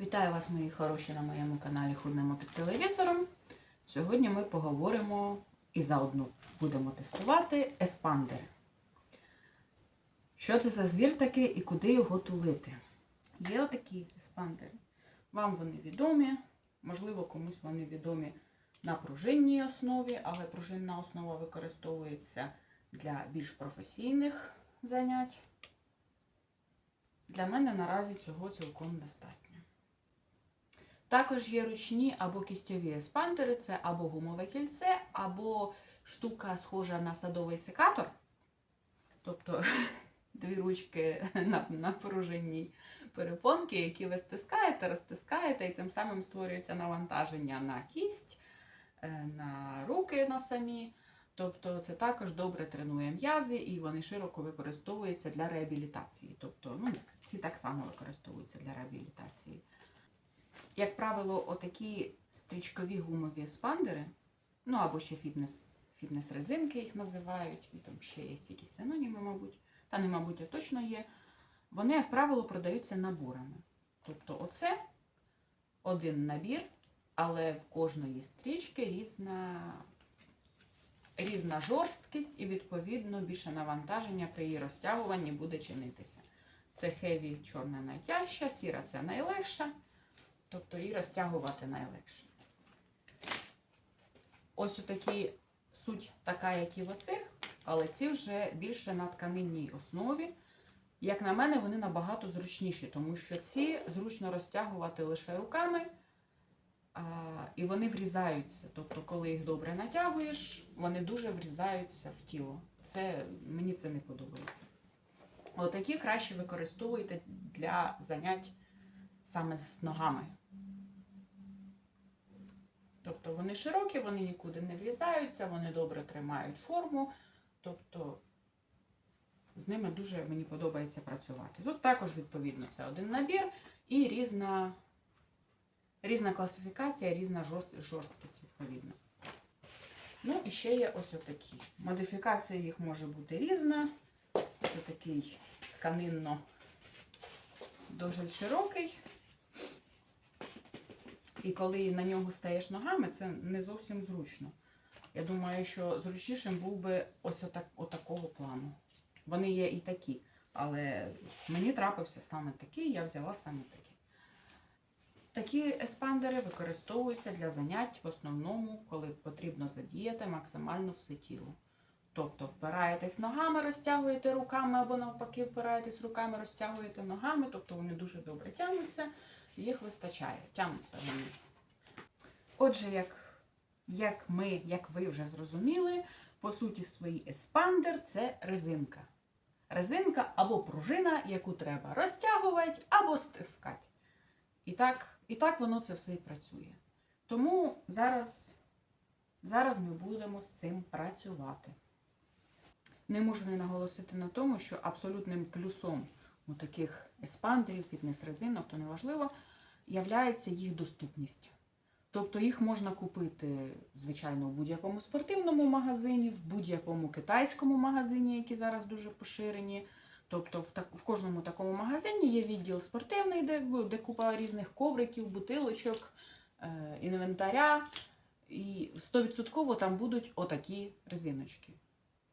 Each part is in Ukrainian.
Вітаю вас, мої хороші, на моєму каналі Худнемо під телевізором. Сьогодні ми поговоримо і заодно будемо тестувати еспандери. Що це за звір такий і куди його тулити? Є отакі еспандери. Вам вони відомі, можливо, комусь вони відомі на пружинній основі, але пружинна основа використовується для більш професійних занять. Для мене наразі цього цілком достатньо. Також є ручні або кістьові еспандери, це або гумове кільце, або штука схожа на садовий секатор. Тобто дві ручки на, на пружинній перепонки, які ви стискаєте, розтискаєте, і цим самим створюється навантаження на кість, е, на руки на самі. Тобто це також добре тренує м'язи і вони широко використовуються для реабілітації. Тобто, ну, ці так само використовуються для реабілітації. Як правило, отакі стрічкові гумові спандери, ну або ще фітнес, фітнес-резинки їх називають, і там ще є якісь синоніми, мабуть, та не, мабуть, а точно є. Вони, як правило, продаються наборами. Тобто, оце один набір, але в кожної стрічки різна різна жорсткість і, відповідно, більше навантаження при її розтягуванні буде чинитися. Це хеві чорна найтяжча, сіра це найлегша, тобто її розтягувати найлегше. Ось отакі суть така, як і в оцих, але ці вже більше на тканинній основі. Як на мене, вони набагато зручніші, тому що ці зручно розтягувати лише руками. А, і вони врізаються. Тобто, коли їх добре натягуєш, вони дуже врізаються в тіло. Це, мені це не подобається. Отакі краще використовуйте для занять саме з ногами. Тобто вони широкі, вони нікуди не врізаються, вони добре тримають форму. Тобто з ними дуже мені подобається працювати. Тут також, відповідно, це один набір і різна. Різна класифікація, різна жорсткість, відповідно. Ну, і ще є ось отакі. Модифікація їх може бути різна. Це такий тканинно дуже широкий. І коли на нього стаєш ногами, це не зовсім зручно. Я думаю, що зручнішим був би ось отак, отакого плану. Вони є і такі, але мені трапився саме такий, я взяла саме такий. Такі еспандери використовуються для занять в основному, коли потрібно задіяти максимально все тіло. Тобто впираєтесь ногами, розтягуєте руками, або навпаки, впираєтесь руками, розтягуєте ногами, тобто вони дуже добре тягнуться, їх вистачає, тягнуться вони. Отже, як, як ми, як ви вже зрозуміли, по суті, свій еспандер це резинка. Резинка або пружина, яку треба розтягувати або стискати. І так, і так воно це все і працює. Тому зараз, зараз ми будемо з цим працювати. Не можу не наголосити на тому, що абсолютним плюсом у таких еспандерів, фітнес-резинок, то неважливо, являється їх доступність. Тобто їх можна купити, звичайно, в будь-якому спортивному магазині, в будь-якому китайському магазині, які зараз дуже поширені. Тобто в, так, в кожному такому магазині є відділ спортивний, де, де купа різних ковриків, бутилочок, е, інвентаря. І 100% там будуть отакі резиночки.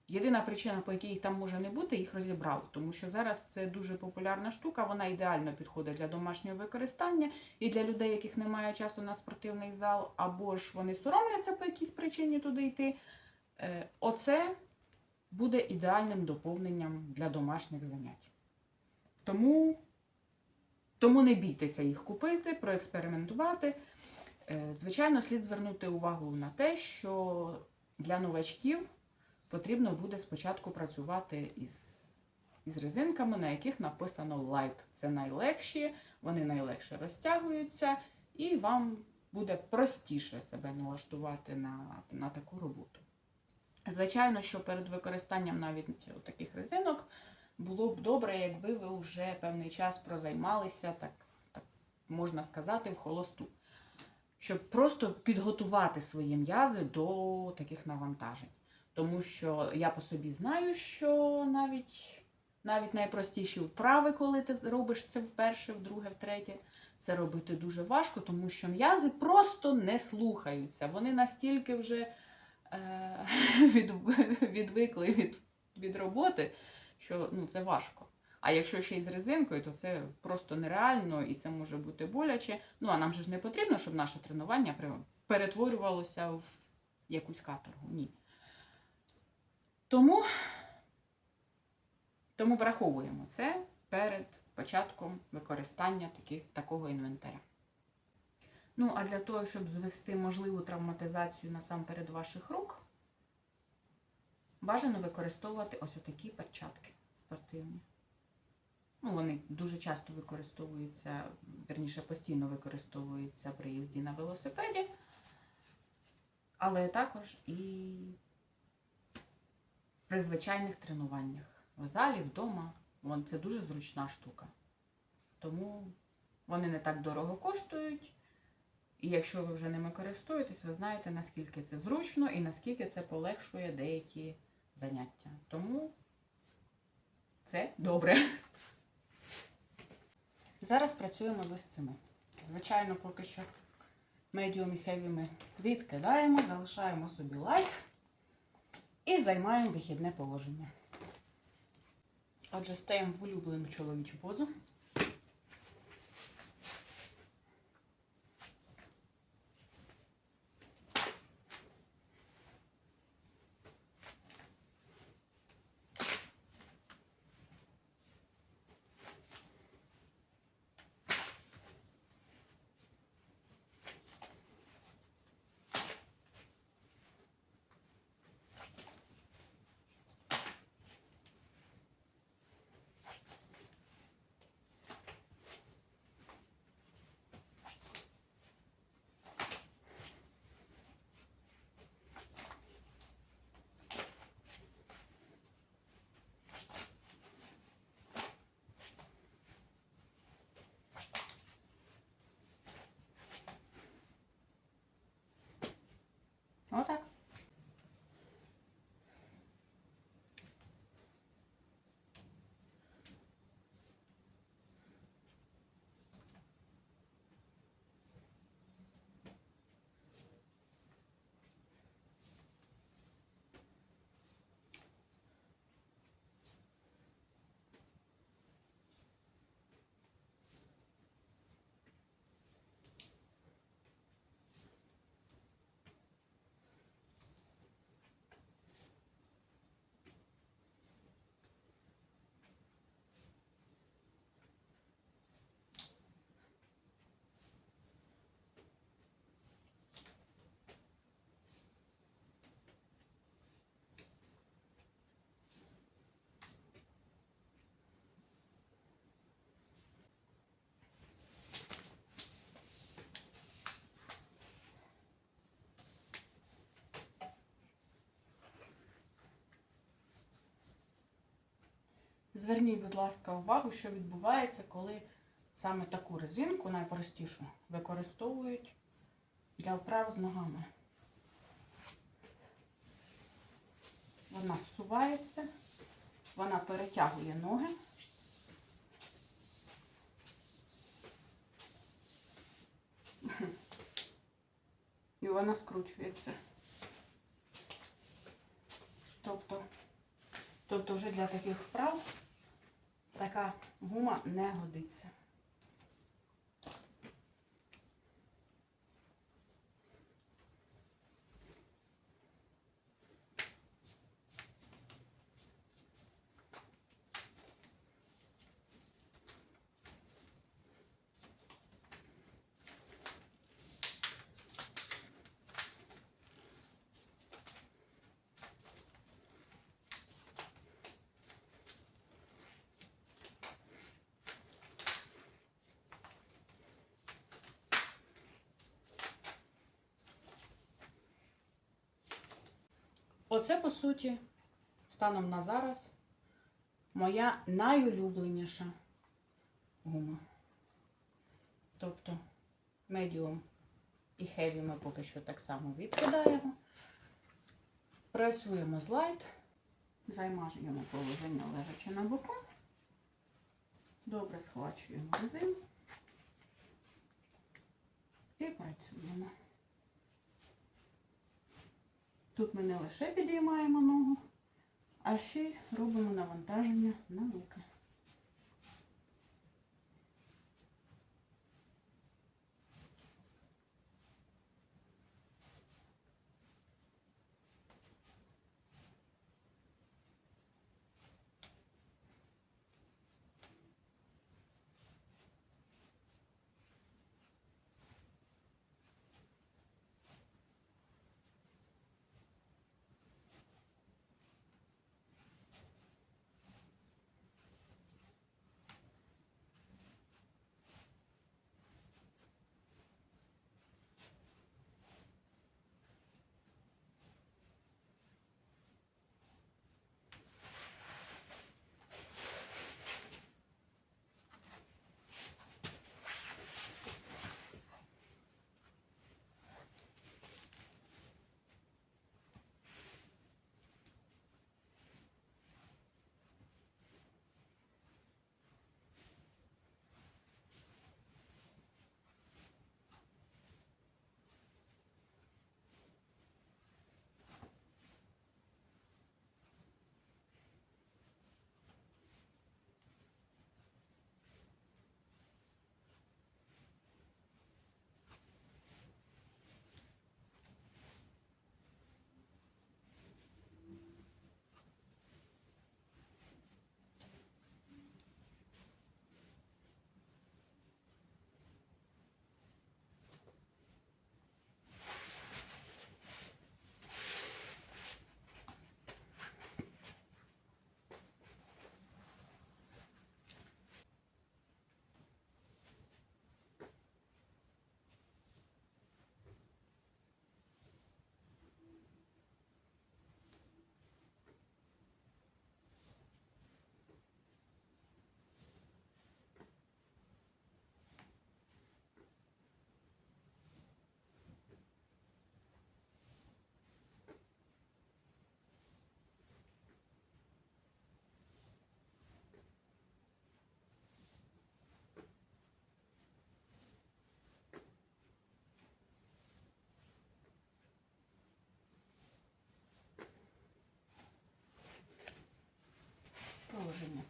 Єдина причина, по якій їх там може не бути, їх розібрали. Тому що зараз це дуже популярна штука, вона ідеально підходить для домашнього використання і для людей, яких немає часу на спортивний зал, або ж вони соромляться по якійсь причині туди йти. Е, Оце буде ідеальним доповненням для домашніх занять. Тому, тому не бійтеся їх купити, проекспериментувати. Е, Звичайно, слід звернути увагу на те, що для новачків потрібно буде спочатку працювати із, із резинками, на яких написано Light. Це найлегші, вони найлегше розтягуються, і вам буде простіше себе налаштувати на, на таку роботу. Звичайно, що перед використанням навіть таких резинок було б добре, якби ви вже певний час прозаймалися, так, так можна сказати, в холосту. Щоб просто підготувати свої м'язи до таких навантажень. Тому що я по собі знаю, що навіть, навіть найпростіші вправи, коли ти робиш це вперше, вдруге, втретє, це робити дуже важко, тому що м'язи просто не слухаються. Вони настільки вже е, від, відвикли від, від роботи, що ну, це важко. А якщо ще й з резинкою, то це просто нереально і це може бути боляче. Ну а нам же ж не потрібно, щоб наше тренування перетворювалося в якусь каторгу. Ні. Тому, тому враховуємо це перед початком використання таких, такого інвентаря. Ну, а для того, щоб звести можливу травматизацію насамперед ваших рук, бажано використовувати ось отакі перчатки спортивні. Ну, вони дуже часто використовуються, верніше постійно використовуються при їзді на велосипеді, але також і при звичайних тренуваннях. В залі, вдома. Вон, це дуже зручна штука. Тому вони не так дорого коштують. І якщо ви вже ними користуєтесь, ви знаєте, наскільки це зручно і наскільки це полегшує деякі заняття. Тому це добре. Зараз працюємо з ось цими. Звичайно, поки що медіум і хеві ми відкидаємо, залишаємо собі лайт і займаємо вихідне положення. Отже, стаємо в улюблену чоловічу позу. Отак. Зверніть, будь ласка, увагу, що відбувається, коли саме таку резинку, найпростішу, використовують для вправ з ногами. Вона зсувається, вона перетягує ноги. І вона скручується. Тобто, тобто вже для таких вправ така гума не годиться. Оце, по суті, станом на зараз моя найулюбленіша гума. Тобто медіум і хеві ми поки що так само відкидаємо. Працюємо з лайт, займажуємо положення лежачи на боку. Добре схвачуємо резину. І працюємо. Тут ми не лише підіймаємо ногу, а ще й робимо навантаження на руки.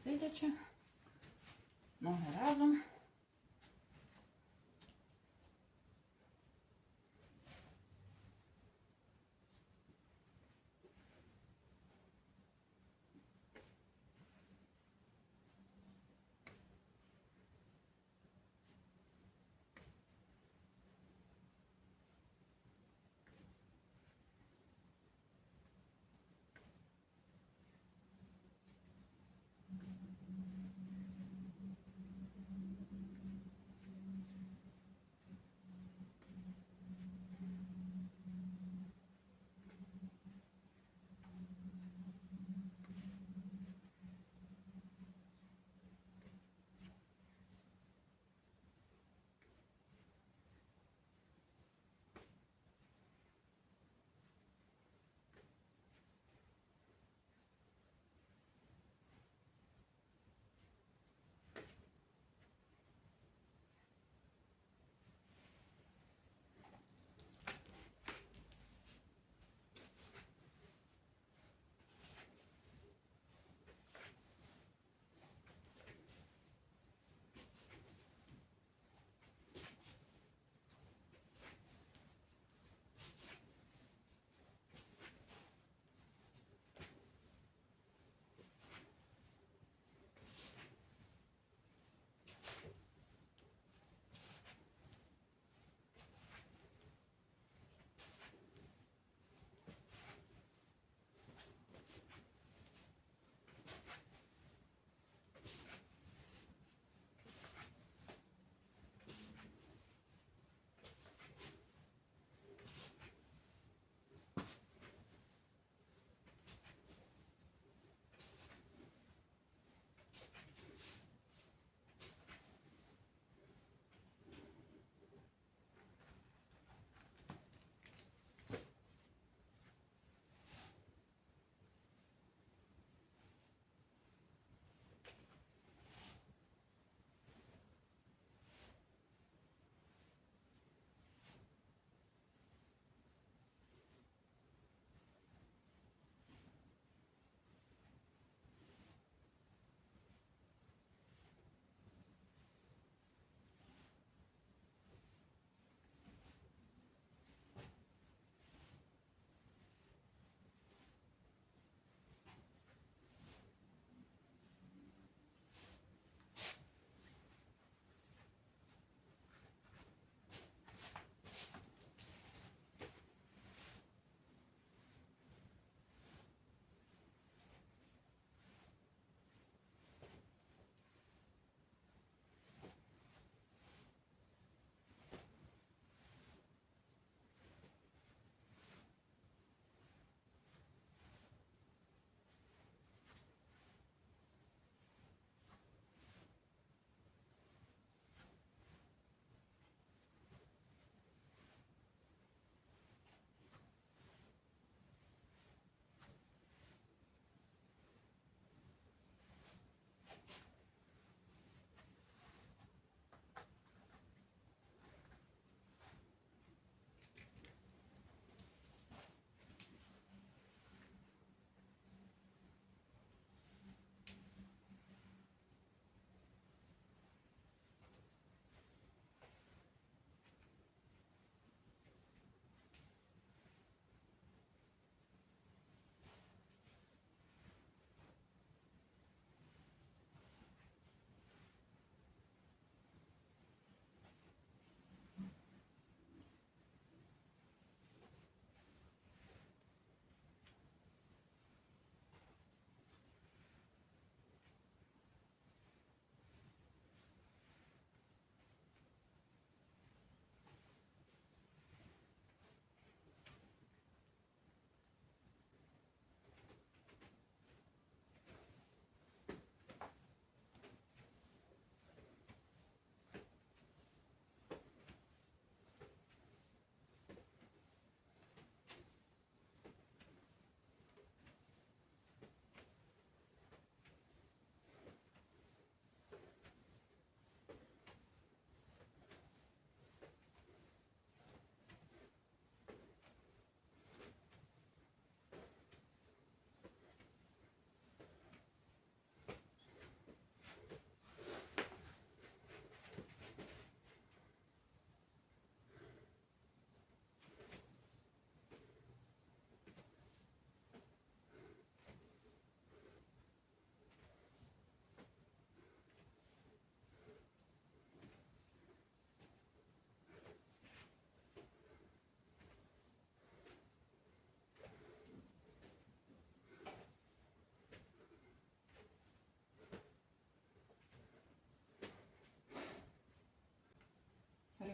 Сидячи. Ноги разом.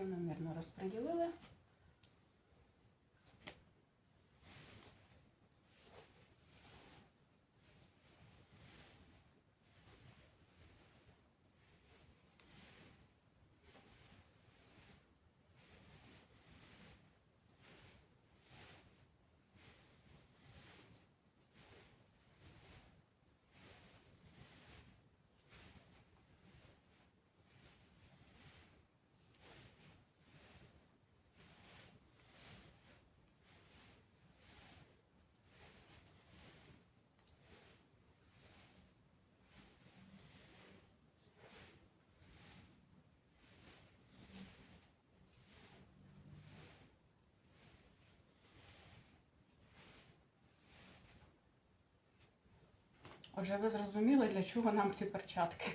Рівномірно розподілили. Отже, ви зрозуміли, для чого нам ці перчатки.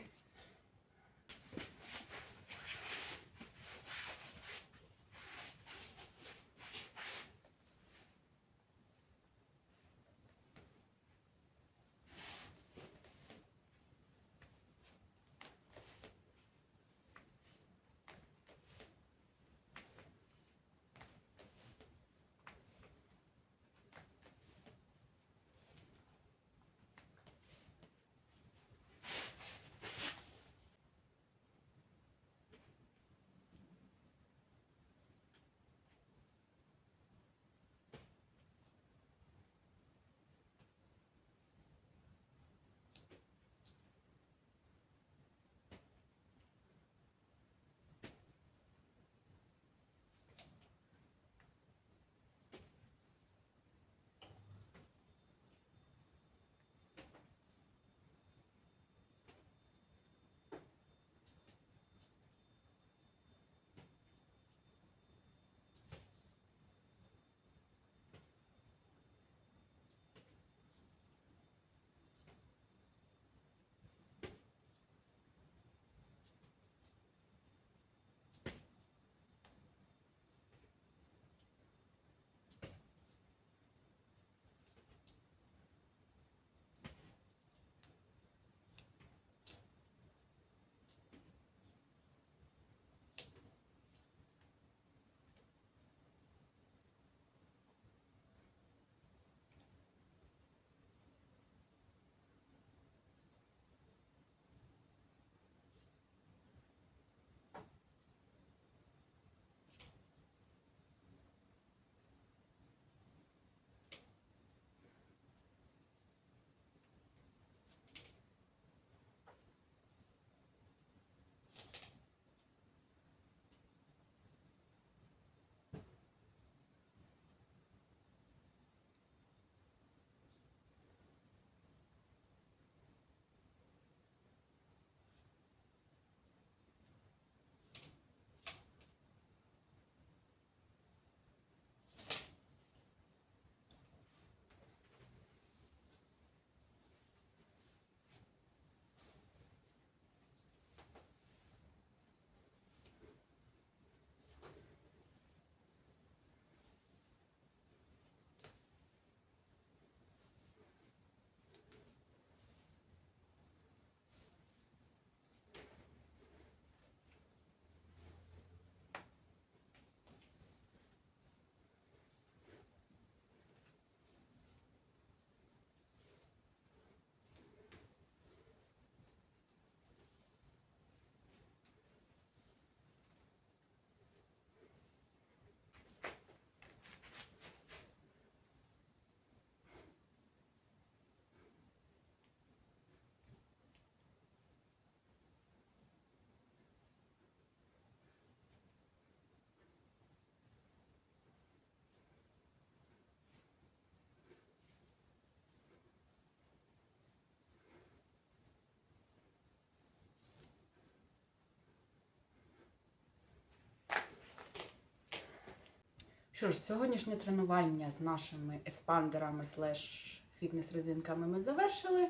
Що ж, сьогоднішнє тренування з нашими еспандерами слеш фітнес-резинками ми завершили.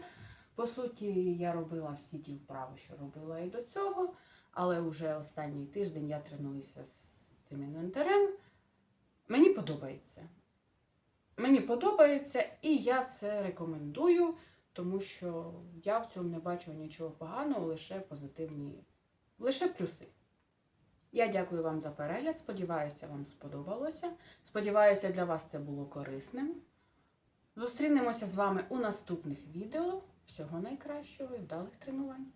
По суті, я робила всі ті вправи, що робила і до цього, але вже останній тиждень я тренуюся з цим інвентарем. Мені подобається. Мені подобається, і я це рекомендую, тому що я в цьому не бачу нічого поганого, лише позитивні, лише плюси. Я дякую вам за перегляд. Сподіваюся, вам сподобалося. Сподіваюся, для вас це було корисним. Зустрінемося з вами у наступних відео. Всього найкращого і вдалих тренувань!